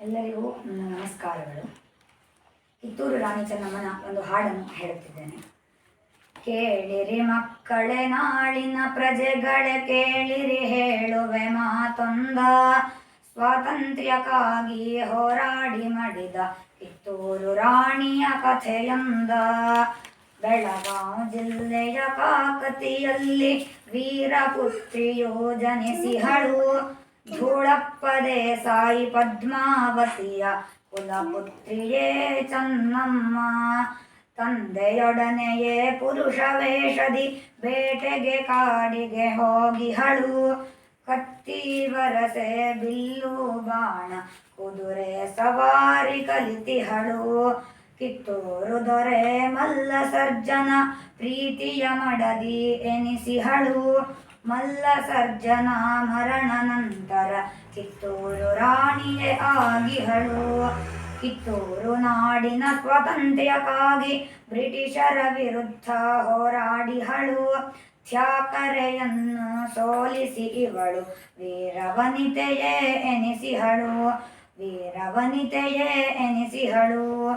ಎಲ್ಲರಿಗೂ ನನ್ನ ನಮಸ್ಕಾರಗಳು. ಕಿತ್ತೂರು ರಾಣಿ ಚೆನ್ನಮ್ಮನ ಒಂದು ಹಾಡನ್ನು ಹೇಳುತ್ತಿದ್ದೇನೆ. ಕೇಳಿರಿ ಮಕ್ಕಳೆ ನಾಳಿನ ಪ್ರಜೆಗಳೇ ಕೇಳಿರಿ ಹೇಳುವೆ ಮಾತೊಂದ. ಸ್ವಾತಂತ್ರ್ಯಕ್ಕಾಗಿ ಹೋರಾಡಿ ಮಾಡಿದ ಕಿತ್ತೂರು ರಾಣಿಯ ಕಥೆಯೊಂದ. ಬೆಳಗಾವಿ ಜಿಲ್ಲೆಯ ಕಾಕತಿಯಲ್ಲಿ ವೀರಪುತ್ರಿಯು ಜನಿಸಿಹಳು ಧೂಳಪ್ಪ ದೇಸಾಯಿ ಪದ್ಮಾವತಿಯ ಕುಲಪುತ್ರಿಯೇ ಚನ್ನಮ್ಮ. ತಂದೆಯೊಡನೆಯೇ ಪುರುಷ ವೇಷದಿ ಬೇಟೆಗೆ ಕಾಡಿಗೆ ಹೋಗಿಹಳು ಕತ್ತಿ ವರಸೆ ಬಿಲ್ಲು ಬಾಣ, ಕುದುರೆ ಸವಾರಿ ಕಲಿತಿಹಳು ಕಿತ್ತೂರು ದೊರೆ ಮಲ್ಲ ಸರ್ಜನ ಪ್ರೀತಿಯ ಮಡದಿ ಎನಿಸಿಹಳು ಮಲ್ಲ ಸರ್ಜನ ಮರಣ ನಂತರ ಕಿತ್ತೂರು ರಾಣಿಯೇ ಆಗಿಹಳು. ಕಿತ್ತೂರು ನಾಡಿನ ಸ್ವಾತಂತ್ರ್ಯಕ್ಕಾಗಿ ಬ್ರಿಟಿಷರ ವಿರುದ್ಧ ಹೋರಾಡಿಹಳು. ತ್ಯಾಕರೆಯನ್ನು ಸೋಲಿಸಿ ಇವಳು ವೀರವನಿತೆಯೇ ಎನಿಸಿಹಳು. ವೀರವನಿತೆಯೇ ಎನಿಸಿಹಳು.